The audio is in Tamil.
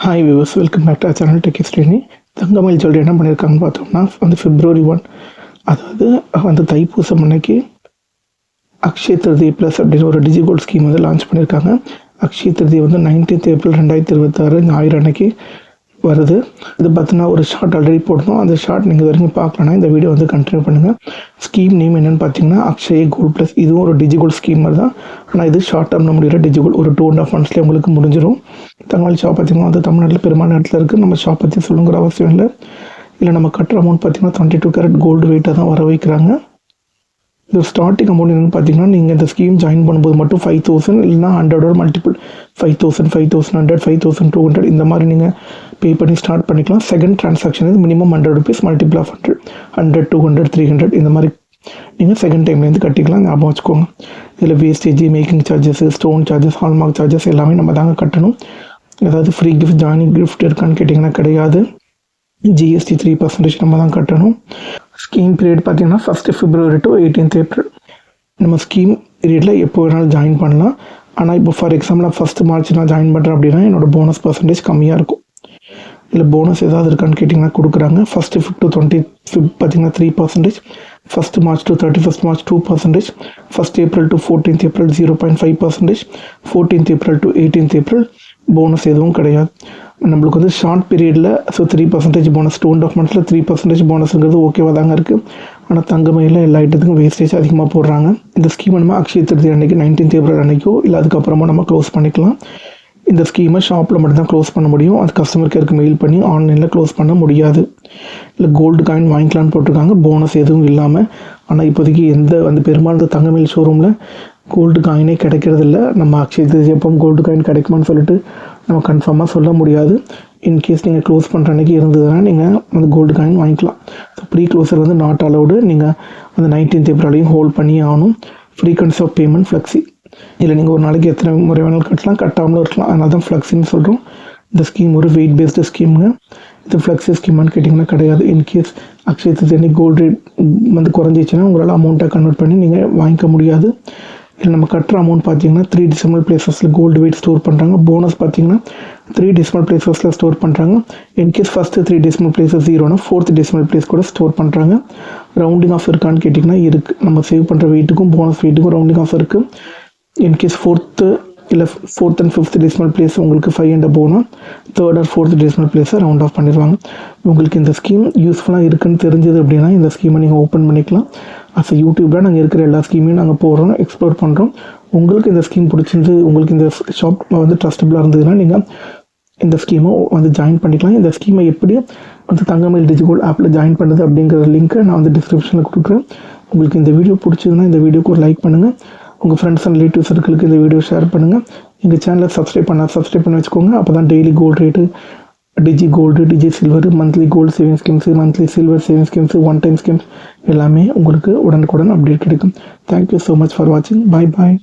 Hi viewers welcome back to channel techie Srini Thangamayil jewellery என்ன பண்ணியிருக்காங்கன்னு பார்த்தோம்னா வந்து ஃபிப்ரவரி ஒன் அதாவது வந்து தைப்பூசம் அன்னைக்கு அக்ஷய் திருதி ப்ளஸ் அப்படின்னு ஒரு டிஜிகோல்ட் ஸ்கீம் வந்து லான்ச் பண்ணியிருக்காங்க அக்ஷய் திருதி வந்து நைன்டீன்த் ஏப்ரல் ரெண்டாயிரத்தி இருபத்தாறு ஞாயிறு அன்னைக்கு வருது. இது பார்த்தினா ஒரு ஷார்ட் ஆல்ரெடி போட்டோம் அந்த ஷார்ட் நீங்கள் வரைக்கும் பார்க்கலன்னா இந்த வீடியோ வந்து கண்டினியூ பண்ணுங்கள் ஸ்கீம் நேம் என்னென்னு பார்த்தீங்கன்னா அக்ஷய் கோல்ட் ப்ளஸ் இதுவும் ஒரு டிஜிகோல்ட் ஸ்கீம் மாதிரி தான். ஆனால் இது ஷார்ட் டேர்மில் முடிகிற டிஜிகோல் ஒரு டூ அண்ட் ஆஃப் மந்த்ஸ்லேயே உங்களுக்கு முடிஞ்சிடும் தங்கமயில் ஷாப் பார்த்திங்கன்னா வந்து தமிழ்நாட்டில் பெருமான இடத்துல இருக்குது நம்ம ஷாப் பற்றி சொல்லுங்கிற அவசியம் இல்லை. இல்லை நம்ம கட்டுற அமௌண்ட் பார்த்திங்கன்னா டுவெண்ட்டி டூ கேரட் கோல்டு வெயிட்டாக தான் வர வைக்கிறாங்க. இது ஸ்டார்டிங் அமௌண்ட் என்னென்னு பார்த்தீங்கன்னா நீங்கள் இந்த ஸ்கீம் ஜாயின் பண்ணும்போது மட்டும் ஃபைவ் தௌசண்ட் இல்லைனா ஹண்ட்ரடோட multiple five thousand five thousand hundred five thousand two hundred இந்த மாதிரி நீங்கள் பே பண்ணி ஸ்டார்ட் பண்ணிக்கலாம். செகண்ட் ட்ரான்சாக்ஷன் இது minimum hundred rupees multiple of hundred hundred two hundred three hundred இந்த மாதிரி நீங்கள் செகண்ட் டைம்லேருந்து கட்டிக்கலாம். ஞாபகம் வச்சுக்கோங்க. இதில் wastage making charges stone charges hallmark charges எல்லாமே நம்ம தாங்க கட்டணும். ஏதாவது ஃப்ரீ கிஃப்ட் ஜாயினிங் கிஃப்ட் இருக்கான்னு கேட்டிங்கன்னா கிடையாது. ஜிஎஸ்டி த்ரீ பர்சன்டேஜ் நம்ம தான் கட்டணும். ஸ்கீம் பீரியட் பார்த்தீங்கன்னா first February to eighteenth April நம்ம ஸ்கீம் பீரியடில் எப்போ வேணாலும் ஜாயின் பண்ணலாம். ஆனால் இப்போ ஃபார் எக்ஸாம்பிள் நான் ஃபஸ்ட்டு மார்ச் நான் ஜாயின் பண்ணுறேன் அப்படின்னா என்னோடய போனஸ் பர்சன்டேஜ் கம்மியாக இருக்கும். இல்லை போனஸ் ஏதாவது இருக்கான்னு கேட்டிங்கன்னா கொடுக்குறாங்க. First fifth to twenty fifth பார்த்தீங்கன்னா three percentage first March to thirty first March two percentage first April to fourteenth April zero point five percentage fourteenth April to eighteenth April bonus எதுவும் கிடையாது. நம்மளுக்கு வந்து ஷார்ட் பீரியடில் so three percentage bonus two and half மந்த்ஸில் three percentage போனஸுங்கிறது ஓகேவாக தாங்க இருக்குது ஆனால் தங்கமையில் எல்லா ஐட்டத்துக்கும் வேஸ்டேஜ் அதிகமாக போடுறாங்க. இந்த ஸ்கீம் நம்ம அக்ஷய திருதி அன்னைக்கு நைன்டீன்த் ஏப்ரல் அன்னைக்கோ இல்லை அதுக்கப்புறமா நம்ம க்ளோஸ் பண்ணிக்கலாம். இந்த ஸ்கீமை ஷாப்பில் மட்டும்தான் க்ளோஸ் பண்ண முடியும். அது கஸ்டமர் கேருக்கு மெயில் பண்ணி ஆன்லைனில் க்ளோஸ் பண்ண முடியாது. இல்லை கோல்டு காயின் வாங்கிக்கலான்னு போட்டிருக்காங்க. போனஸ் எதுவும் இல்லாமல் ஆனால் இப்போதைக்கு எந்த வந்து பெரும்பாலும் தங்கமயில் ஷோரூமில் கோல்டு காயினே கிடைக்கிறதில்ல நம்ம அக்ஷய் திருஜி எப்போ கோல்டு காயின் கிடைக்குமான்னு சொல்லிட்டு நம்ம கன்ஃபார்மாக சொல்ல முடியாது. இன்கேஸ் நீங்கள் க்ளோஸ் பண்ணுற அன்றைக்கி இருந்ததுன்னா நீங்கள் அந்த கோல்டு காயின் வாங்கிக்கலாம். So pre closure not allowed allowed நீங்கள் அந்த நைன்டீன்த் ஏப்ரலையும் ஹோல்ட் பண்ணி ஆகணும். ஃப்ரீக்வன்சி ஆஃப் பேமெண்ட் ஃப்ளெக்ஸி இல்லை நீங்கள் ஒரு நாளைக்கு எத்தனை முறை வேணாலும் கட்டலாம் கட்டாமலும் இருக்கலாம். அதனால தான் ஃப்ளக்ஸின்னு சொல்கிறோம் இந்த ஸ்கீம் ஒரு வெயிட் பேஸ்டு ஸ்கீமுங்க இது ஃப்ளெக்ஸி ஸ்கீமான்னு கேட்டிங்கன்னா கிடையாது. இன்கேஸ் அக்ஷய திருத்தி கோல்டு ரேட் வந்து குறைஞ்சிச்சுன்னா உங்களால் அமௌண்ட்டை கன்வெர்ட் பண்ணி நீங்கள் வாங்கிக்க முடியாது. இல்லை நம்ம கட்டுற அமௌண்ட் பார்த்தீங்கன்னா த்ரீ டிசமல் பிளேசஸில் கோல்டு வெயிட் ஸ்டோர் பண்ணுறாங்க போனஸ் பார்த்தீங்கன்னா த்ரீ டிசமல் பிளேசஸில் ஸ்டோர் பண்ணுறாங்க in case first three decimal places ஜீரோனா fourth decimal place கூட ஸ்டோர் பண்ணுறாங்க ரவுண்டிங் ஆஃப் இருக்கான்னு கேட்டிங்கன்னா இருக்குது நம்ம சேவ் பண்ணுற வெயிட்டுக்கும் போனஸ் வெயிட்டுக்கும் ரவுண்டிங் ஆஃப் இருக்குது இன்கேஸ் ஃபோர்த்து இல்லை fourth and fifth decimal place உங்களுக்கு ஃபைவ் ஹண்ட்ரட் போனால் தேர்ட் ஆர் ஃபோர்த் டெசிமல் பிளேஸை ரவுண்ட் ஆஃப் பண்ணிடுவாங்க. உங்களுக்கு இந்த ஸ்கீம் யூஸ்ஃபுல்லாக இருக்குன்னு தெரிஞ்சது அப்படின்னா இந்த ஸ்கீமை நீங்கள் ஓப்பன் பண்ணிக்கலாம். அஸ் யூடியூப்பில் நாங்கள் இருக்கிற எல்லா ஸ்கீமையும் நாங்கள் போடுறோம் எக்ஸ்ப்ளோர் பண்ணுறோம் உங்களுக்கு இந்த ஸ்கீம் பிடிச்சிருந்து உங்களுக்கு இந்த ஷாப் வந்து ட்ரஸ்டபுளாக இருந்ததுன்னா நீங்கள் இந்த ஸ்கீமை வந்து ஜாயின் பண்ணிக்கலாம். இந்த ஸ்கீமை எப்படி வந்து தங்கமயில் டிஜிகோல் ஆப்பில் ஜாயின் பண்ணுறது அப்படிங்கிற லிங்க்கை நான் வந்து டிஸ்கிரிப்ஷனில் கொடுக்குறேன். உங்களுக்கு இந்த வீடியோ பிடிச்சதுன்னா இந்த வீடியோக்கு ஒரு லைக் பண்ணுங்கள் உங்கள் ஃப்ரெண்ட்ஸ் அண்ட் ரிலேட்டிவ் சர்க்கிளுக்கு இந்த வீடியோ ஷேர் பண்ணுங்கள் எங்கள் சேனலை சப்ஸ்கிரைப் பண்ணால் சப்ஸ்கிரைப் பண்ணி வச்சுக்கோங்க. அப்போ தான் daily gold rate digi gold digi silver monthly gold saving schemes monthly silver saving schemes one time schemes எல்லாமே உங்களுக்கு உடனுக்குடன் அப்டேட் கிடைக்கும். தேங்க்யூ ஸோ மச் ஃபார் வாட்சிங் பாய் பாய்